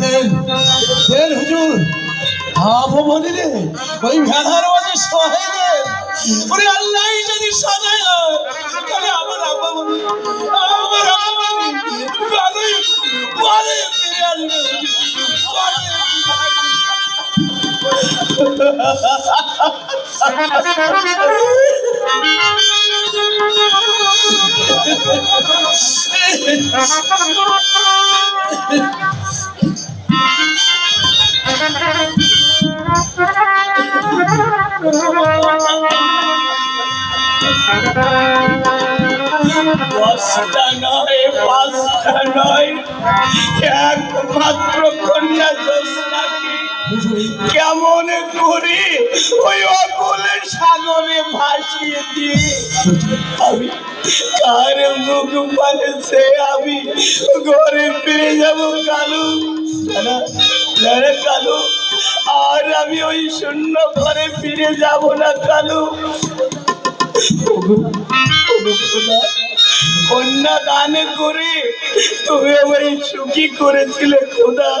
দেন হুজুর আপো বলি রে ওই ভেড়ার মাঝে সহায় দেন ওরে আল্লাহ যদি তাহলে আমার আপা বলি, আমার ফিরে ভালোই দশটা নয় পাঁচটা নয়। একমাত্র কন্যা জোসনাকে কেমন করে? ওই অকুলের সাগরে ভাসিয়ে দিয়ে আমি কার মুখ পালেছে? আমি ঘরে ফিরে যাব কালু। কালু। আর আমি ওই শূন্য ঘরে ফিরে যাব না, কালু। কন্যা দান করে তুমি আমায় সুখী করেছিলে, খোদা।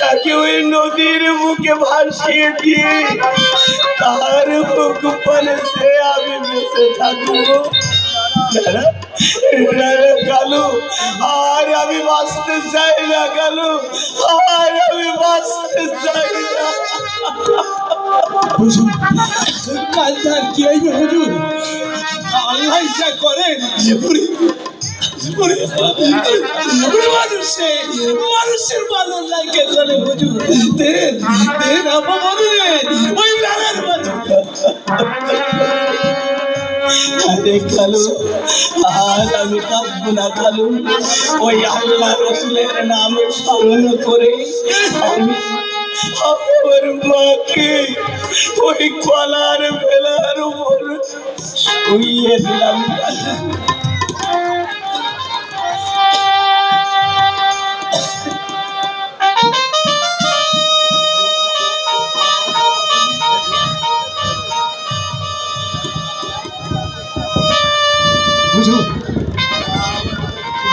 তাকে ওই নদীর মুখে ভাসিয়ে দিয়ে তার মুখ সে আমি বেঁচে থাকব। কালু, আর আমি বাঁচতে চাই না, কালু, আর আমি বাঁচতে চাই না। হুজুর কাল তার কি হইবে হুজুর? আল্লাহ করেন মানুষে মানুষের ভালো লাগে দেন আপা ওই আর আমি কাঁদবো না কালু ওই আল্লাহ রসুলের নাম স্মরণ করে আমি আমার মাকে ওই কলার বেলার উপর শুইয়ে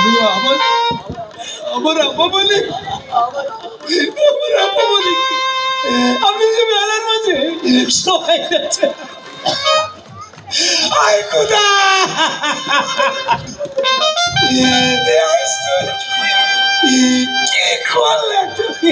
আমার আমার বলে আমার আপা বলে? আপনি যে মেলার মাঝে সবাই গেছে আই খুদা কি করলে তুমি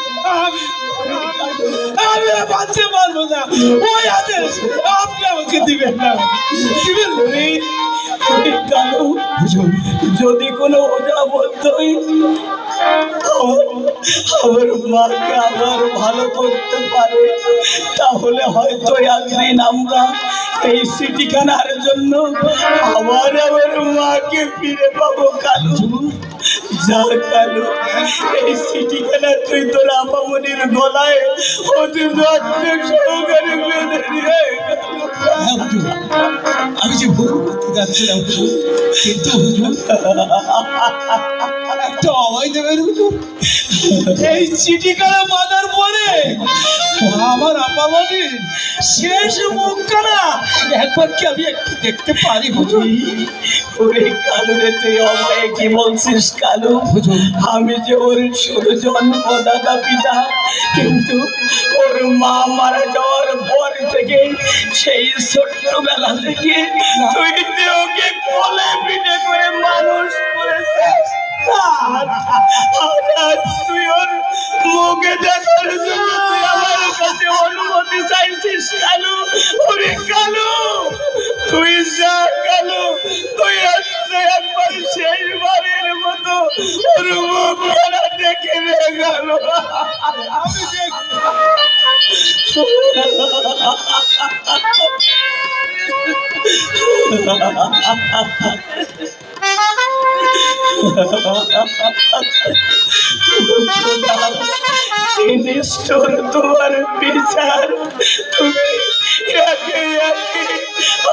আমি বাঁচতে পারব না। ওই আদেশ আপনি আমাকে দিবেন না। দিবেন যদি কোনো ওজা বলতই আমার মাকে আবার ভালো করতে পারে। তাহলে হয়তো একদিন আমরা এই সিটিখানার জন্য আবার আমার মাকে ফিরে পাবো কালু। যা কালু এই সিটিখানা তুই তোর আপামনির গলায় অতি যত্ন সহকারে বেঁধে দিয়ে আমি যে ভুল করতে যাচ্ছিলাম কিন্তু দেবেন হুজুর এই চিঠিখানা বাঁধার পরে আমার আপামনি শেষ মুখখানা। একবার কি আমি একটু দেখতে পারি হুজুর? ওরে কালু রে তুই অভয়ে কি বলছিস কালু? আমি যে ওর শুধু জন্মদাতা পিতা কিন্তু ওর মা মারা যাওয়ার পর থেকে সেই ছোট্টবেলা থেকে তুই ওকে কোলে পিঠে করে মানুষ করেছিস আর আজ তুই ওর মুখে দেখার জন্য তুই আমার কাছে অনুমতি চাইছিস কালু ওরে কালু তুই যা কালু তুই একবার শেষবারের মতো ওর মুখ খানা দেখে গেল আমি নিষ্ঠুর তোমার বিচার। তুমি একে একে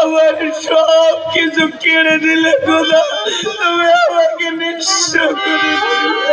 আমার সব কিছু কেড়ে দিলে খোদা তুমি আমাকে নিঃস্ব করে দিলে।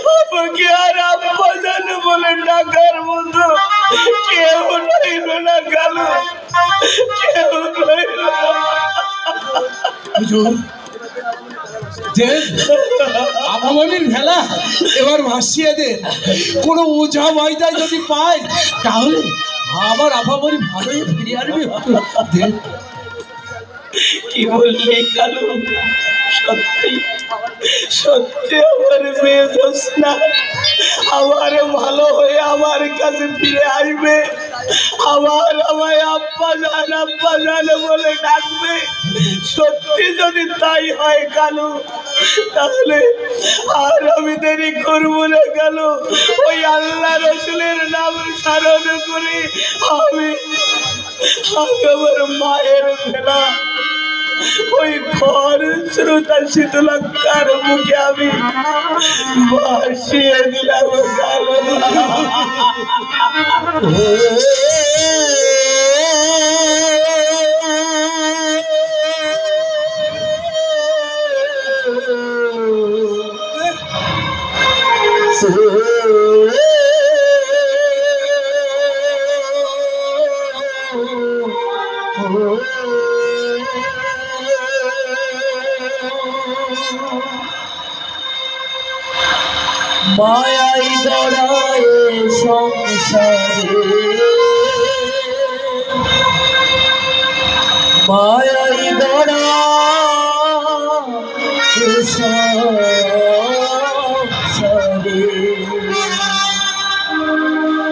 আমাকে আর আব্বা জানে বলে ডাকার মতো। কেউ রইল না কালু কেউ রইল হুজুর যে আপামনির ভেলা এবার ভাসিয়ে দে। কোনো ওঝা ময়দায় যদি পাই তাহলে আবার আপামনি ভালোই ফিরে আসবে। কি বললি কালু? সত্যি। সত্যি আমার মেয়ে আমার ভালো হয়ে আমার কাছে ফিরে আসবে। আবার আমায় আব্বা জান আব্বা জান বলে ডাকবে। সত্যি যদি তাই হয় কালু, তাহলে আর আমি দেরি করব না কালু। ওই আল্লাহ রসুলের নাম স্মরণ করে আমি আমি আমার মায়ের ভেলা ওই ঘর শ্রোতা শীতলঙ্কার মুখে আমি ভাসিয়ে দিলাম সংসারে মায়াই গড়ায় সংসারে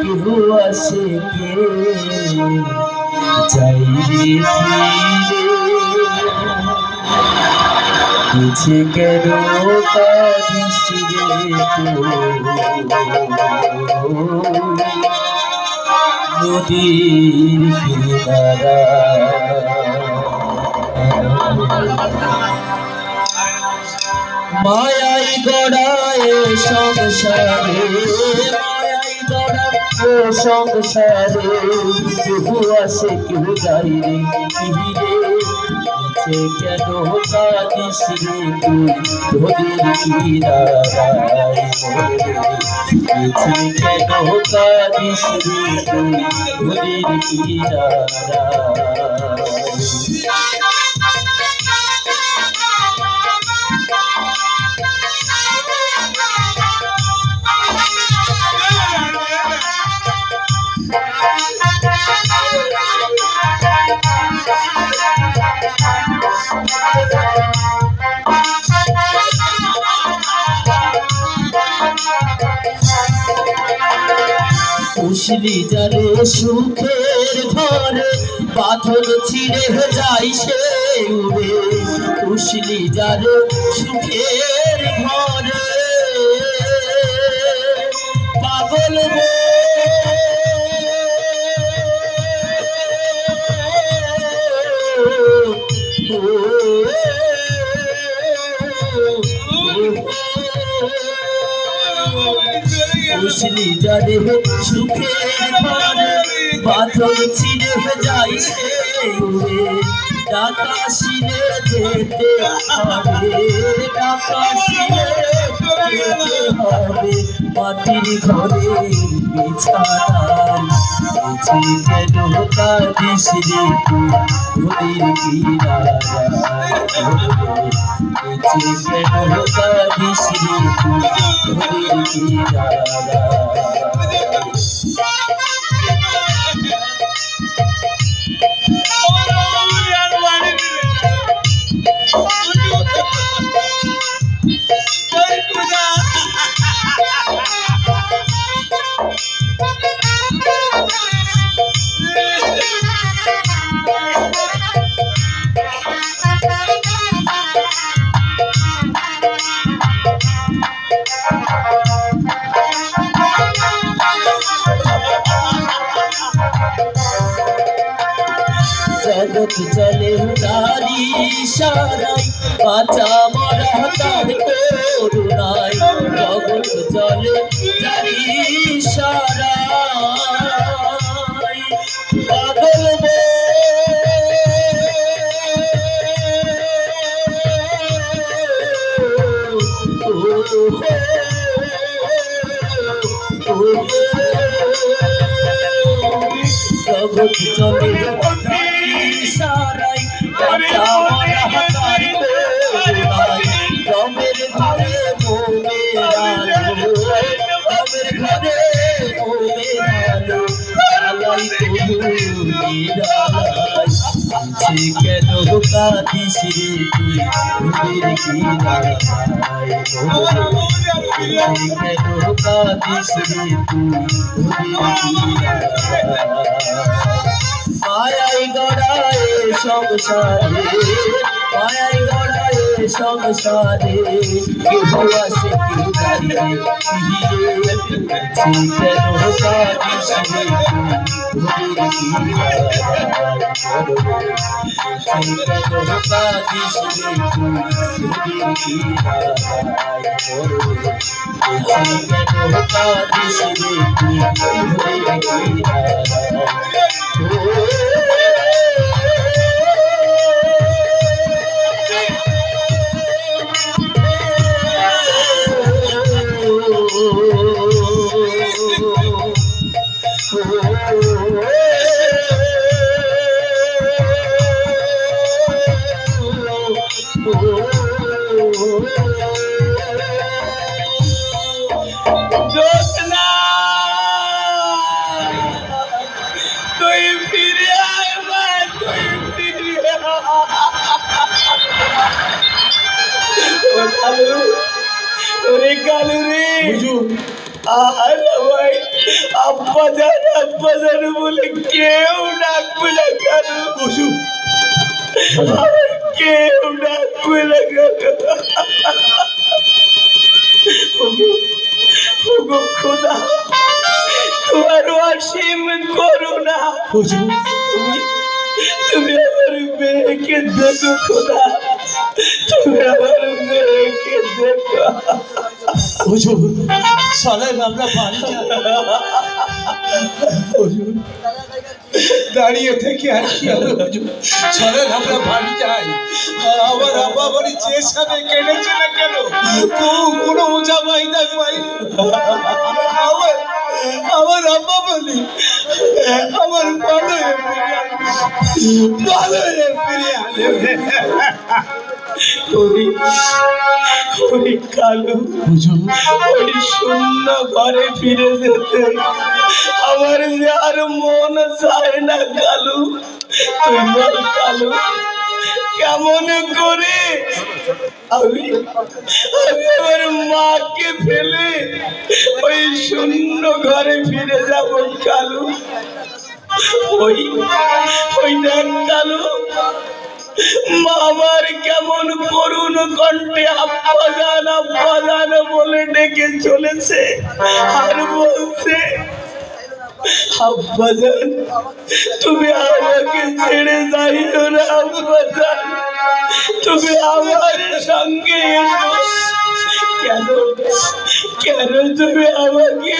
কেহ আসে কে রে কেন কাঁদিস রে নদীর কিনারা মায়াই গড়ায় সংসারে মায়াই গড়ায় সংসারে কেউ আসে কেউ যাই রে? সে কেন কাঁদিস রে তুই? নদীর কিনারায় সে কেন কাঁদিস রে তুই? নদীর কিনারায় উশলি জানে সুখের ঘরে পাথর ছিঁড়ে যাই সে উড়ে। উশলি জানে সুখের ঘরে বলব উসলি জানে সুখের ঘরে বাঁধন ছিঁড়ে যায় সে উড়ে ডাকাশিনে যেতে হবে ডাকাশিনে যেতে হবে মাটির ঘরে বিছানায় বেঁচে কেন কাঁদিস রে কিনারায় বেঁচে কেন কাঁদিস রে তুই ঘড়ির চলে সারাই বাঁচা মরা তার করুণায় রমের ঘরে রমের ঘরে কেন কাঁদিস রে তুই ভুলের কিনারায় সে কেন কাঁদিস রে তুই ভুলের কিনারায় মায়াই গড়ায় সংসারে। সংসারে কেহ আসে কেউ দাঁড়িয়ে কেন কাঁদিস রে আর ভাই আব্বা জান আব্বা জান বলে কেউ ডাকবে না কালু হুজুর কেউ ডাকবে না কালু ওগো খোদা তোমার অসীম করুণা। তুমি তুমি আমার মেয়েকে দেখো খোদা। তুমি আমার মেয়েকে দেখো। হুজুর চলেন আমরা বাড়ি হুজুর, দাঁড়িয়ে থেকে আর কি হবে, হুজুর? চলেন আমরা বাড়ি যাই আমার আব্বা যে সাথে কেটেছে না কেন? কোনো ওঝা বাইদা পাইনি আমার আমার আব্বা বলি, আমার ভালো ভালো ফিরে আনবে ওই ওই কালু। ওই শূন্য ঘরে ফিরে যেতে। আমার যে আর মন চায় না কালু বল কালু কেমন করে? আমি আমি আমার মাকে ফেলে ওই শূন্য ঘরে ফিরে যাব কালু। ওই ওই দেখ কালু মা আমার কেমন করুণ কণ্ঠে আব্বাজান আব্বাজান বলে ডেকে চলেছে। আর বলছে আব্বাজান তুমি আমাকে ছেড়ে যাইও না আব্বাজান তুমি আমার সঙ্গে এসো। কেন কেন তুমি আমাকে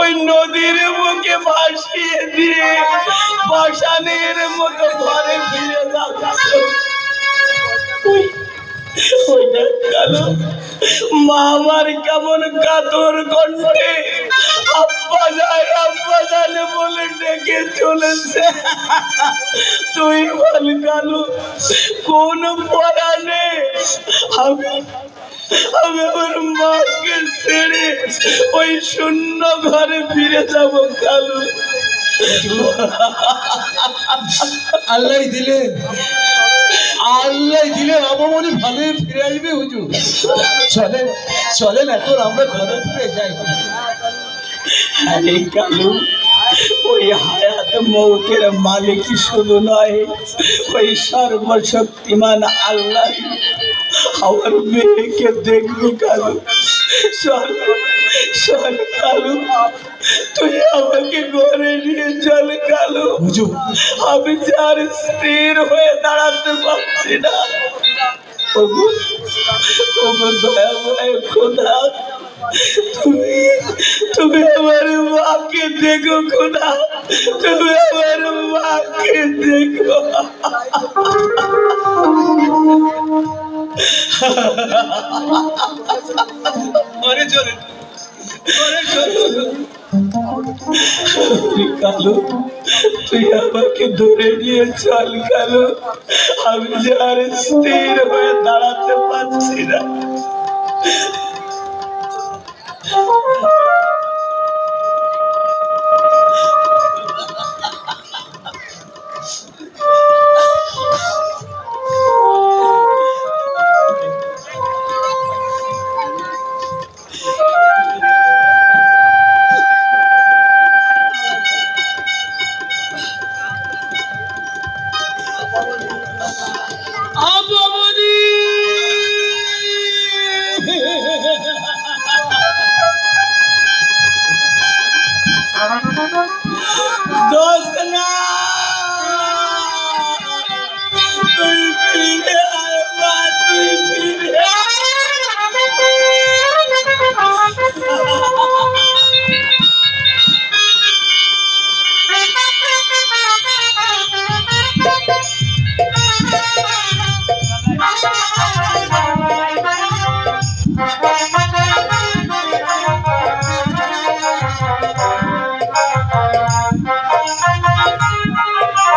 ওই নদীর মুখে ভাসিয়ে দিয়ে কেন? মা আমার কেমন কাতর কণ্ঠে আব্বা যায় আব্বা জানে বলে ডেকে চলেছে। তুই বল কালু, কোন পরাণে আমি আমি আমার মাকে ছেড়ে ওই শূন্য ঘরে ফিরে যাব কালু? আল্লাহ দিলে। আল্লাহ দিলে আপামনি ভালো ফিরে আসবে হুজুর। চলেন চলেন, এখন আমরা ঘরে ফিরে যাই ওই আল্লাহ। আমার মেয়েকে দেখবি কালু চল চল কালু তুই আমাকে ঘরে নিয়ে চল কালু। আমি যার স্থির হয়ে দাঁড়াতে পারছি না। খোদা তুমি তুমি আমার মাকে দেখো খোদা তুমি আমার মাকে দেখো। ঘরে চলে তুই আমাকে ধরে নিয়ে চল আমি যার স্থির হয়ে দাঁড়াতে পারছি না।